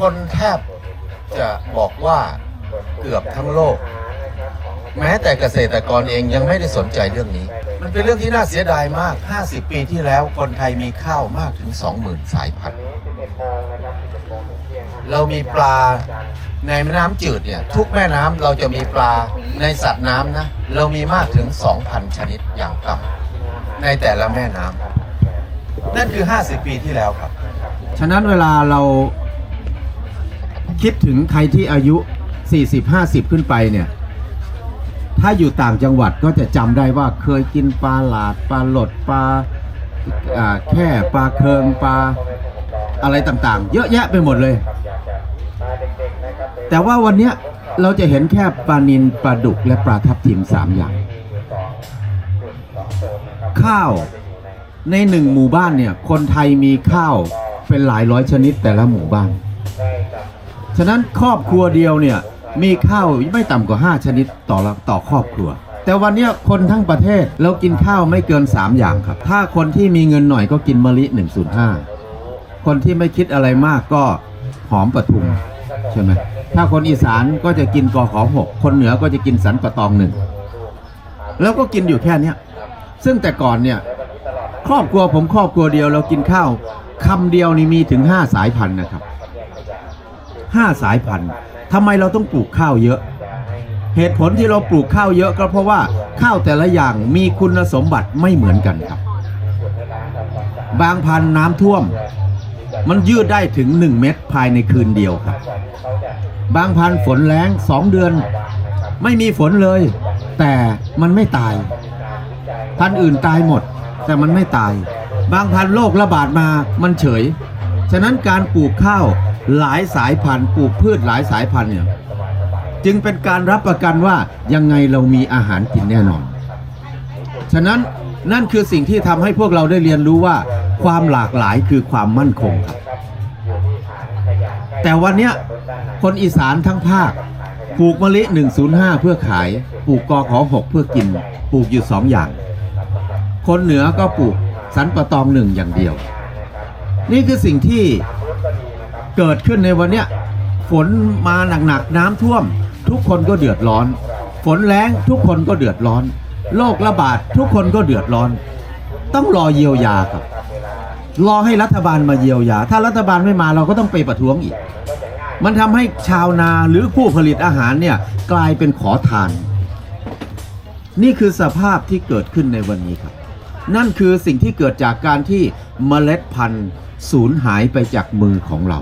คนแทบจะบอกว่าเกือบทั้งโลก แม้แต่เกษตรกรเองยังไม่ได้สนใจเรื่องนี้ มันเป็นเรื่องที่น่าเสียดายมาก 50 ปีที่แล้วคนไทยมีข้าวมากถึง 20,000 สายพันธุ์เรามีปลาในแม่น้ำจืดเนี่ยทุกแม่น้ำเราจะมีปลาในสัตว์น้ำนะ เรามีมากถึง 2,000 ชนิดอย่างต่ำในแต่ละแม่น้ำนั่นคือ 50 ปีที่แล้วครับ ฉะนั้นเวลาเรา คิดถึงใครที่อายุ 40-50 ขึ้นไปเนี่ย ถ้าอยู่ต่างจังหวัดก็จะจำได้ว่าเคยกินปลาหลาดปลาหลดปลาแค่ปลาเคืองปลาอะไรต่างๆ เยอะแยะไปหมดเลย แต่ว่าวันนี้เราจะเห็นแค่ปลานินปลาดุกและปลาทับทิมสามอย่าง ข้าวในหนึ่งหมู่บ้านเนี่ย คนไทยมีข้าวเป็นหลายร้อยชนิดแต่ละหมู่บ้าน ฉะนั้นครอบครัวเดียวเนี่ยมีข้าวไม่ต่ำกว่า 5 ชนิดต่อต่อครอบครัว แต่วันนี้คนทั้งประเทศเรากินข้าวไม่เกิน 3 อย่างครับ ถ้าคนที่มีเงินหน่อยก็กินมะลิ 105 คนที่ไม่คิดอะไรมากก็หอมปทุมใช่ไหมถ้าคนอีสานก็จะกินกอขอหกคนเหนือก็จะกินสันปะตองหนึ่งแล้วก็กินอยู่แค่เนี้ยซึ่งแต่ก่อนเนี่ยครอบครัวผมครอบครัวเดียวเรากินข้าวคำเดียวนี่มีถึงห้าสายพันธุ์นะครับ ห้าสายพันธุ์ทำไมเราต้องปลูกข้าวเยอะ เหตุผลที่เราปลูกข้าวเยอะก็เพราะว่าข้าวแต่ละอย่างมีคุณสมบัติไม่เหมือนกันครับ บางพันธุ์น้ำท่วม มันยืดได้ถึง 1 เม็ดภายในคืนเดียวครับ บางพันธุ์ฝนแรงสองเดือน ไม่มีฝนเลย แต่มันไม่ตาย พันธุ์อื่นตายหมด แต่มันไม่ตาย บางพันธุ์โรคระบาดมามันเฉย ฉะนั้นการปลูกข้าว หลายสายพันธุ์ปลูกพืชหลายสายพันธุ์เนี่ยจึงเป็นการรับประกันว่ายังไงเรามีอาหารกินแน่นอน ฉะนั้นนั่นคือสิ่งที่ทำให้พวกเราได้เรียนรู้ว่า ความหลากหลายคือความมั่นคงครับ แต่วันนี้คนอีสานทั้งภาคปลูกมะลิ 105 เพื่อขาย ปลูกกอขอ6เพื่อกิน ปลูกอยู่สองอย่าง คนเหนือก็ปลูกสันปะตองหนึ่งอย่างเดียว นี่คือสิ่งที่ เกิดขึ้นในวันเนี้ยฝนมาหนักๆน้ำท่วม ทุกคนก็เดือดร้อน ฝนแรงทุกคนก็เดือดร้อนโรคระบาดทุกคนก็เดือดร้อน ต้องรอเยียวยาครับ รอให้รัฐบาลมาเยียวยา ถ้ารัฐบาลไม่มาเราก็ต้องไปประท้วงอีก มันทำให้ชาวนาหรือผู้ผลิตอาหารเนี่ยกลายเป็นขอทาน นี่คือสภาพที่เกิดขึ้นในวันนี้ครับ นั่นคือสิ่งที่เกิดจากการที่เมล็ดพันธุ์สูญหายไปจากมือของเรา